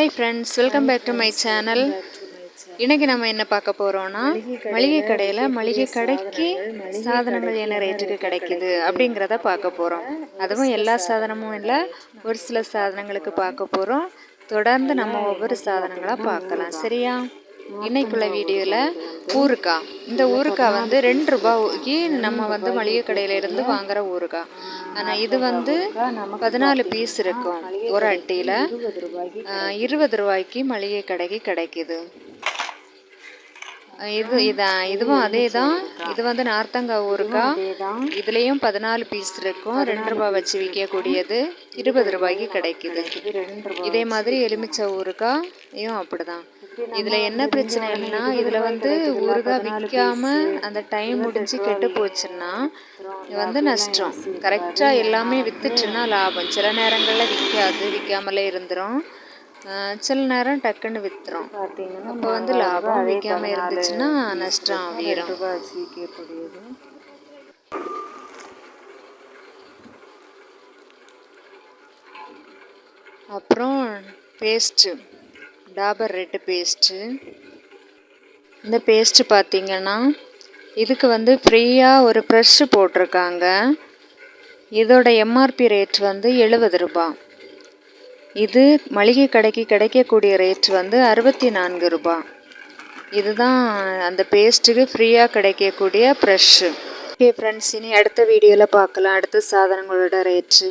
Hi friends welcome back to my channel இன்னைக்கு நம்ம என்ன பார்க்க போகிறோம்னா மளிகை கடையில் மளிகை கடைக்கு சாதனங்கள் என்ன ரேட்டுக்கு கிடைக்குது அப்படிங்கிறத பார்க்க போகிறோம் அதுவும் எல்லா சாதனமும் இல்லை ஒரு சில சாதனங்களுக்கு பார்க்க போகிறோம் தொடர்ந்து நம்ம ஒவ்வொரு சாதனங்களாக பார்க்கலாம். சரியா? இன்னைக்குள்ள வீடியோவில் ஊறுகாய் இந்த ஊறுகாய் வந்து ரெண்டு ரூபாய்க்கு நம்ம வந்து மளிகை கடையில இருந்து வாங்குற ஊறுகாய் ஆனால் இது வந்து பதினாலு பீஸ் இருக்கும் ஒரு அட்டியில். இருபது ரூபாய்க்கு மளிகை கடைக்கு கிடைக்குது இது இதான் இதுவும் அதே தான் இது வந்து நார்த்தங்காய் ஊறுகாய் இதுலேயும் பதினாலு பீஸ் இருக்கும். ரெண்டு ரூபாய் வச்சு விற்கக்கூடியது இருபது ரூபாய்க்கு கிடைக்குது. இதே மாதிரி எலுமிச்சை ஊறுகாயும் அப்படிதான். இதில் என்ன பிரச்சனைன்னா இதில் வந்து ஊறுகாய் விற்காம அந்த டைம் முடிஞ்சு கெட்டு போச்சுன்னா வந்து நஷ்டம். கரெக்டாக எல்லாமே விற்றுச்சுன்னா லாபம். சில நேரங்களில் விற்காது விற்காமலே இருந்துடும் சில நேரம் டக்குன்னு பார்த்தீங்கன்னா அப்போ வந்து லாபம் விற்காம இருந்துச்சுன்னா நஷ்டம் ஆகிரும் அப்புறம் பேஸ்ட்டு டாபர் ரெட்டு பேஸ்ட்டு. இந்த பேஸ்ட்டு பார்த்தீங்கன்னா இதுக்கு வந்து ஃப்ரீயாக ஒரு ப்ரெஷ்ஷு போட்டிருக்காங்க. இதோட எம்ஆர்பி ரேட் வந்து எழுபது ரூபா. இது மளிகை கடைக்கு கிடைக்கக்கூடிய ரேட் வந்து அறுபத்தி நான்கு ரூபாய் இதுதான் அந்த பேஸ்ட்டுக்கு ஃப்ரீயாக கிடைக்கக்கூடிய ப்ரெஷ்ஷு. ஓகே ஃப்ரெண்ட்ஸ் இனி அடுத்த வீடியோவில் பார்க்கலாம். அடுத்த சாதனங்களோட ரேட்டு.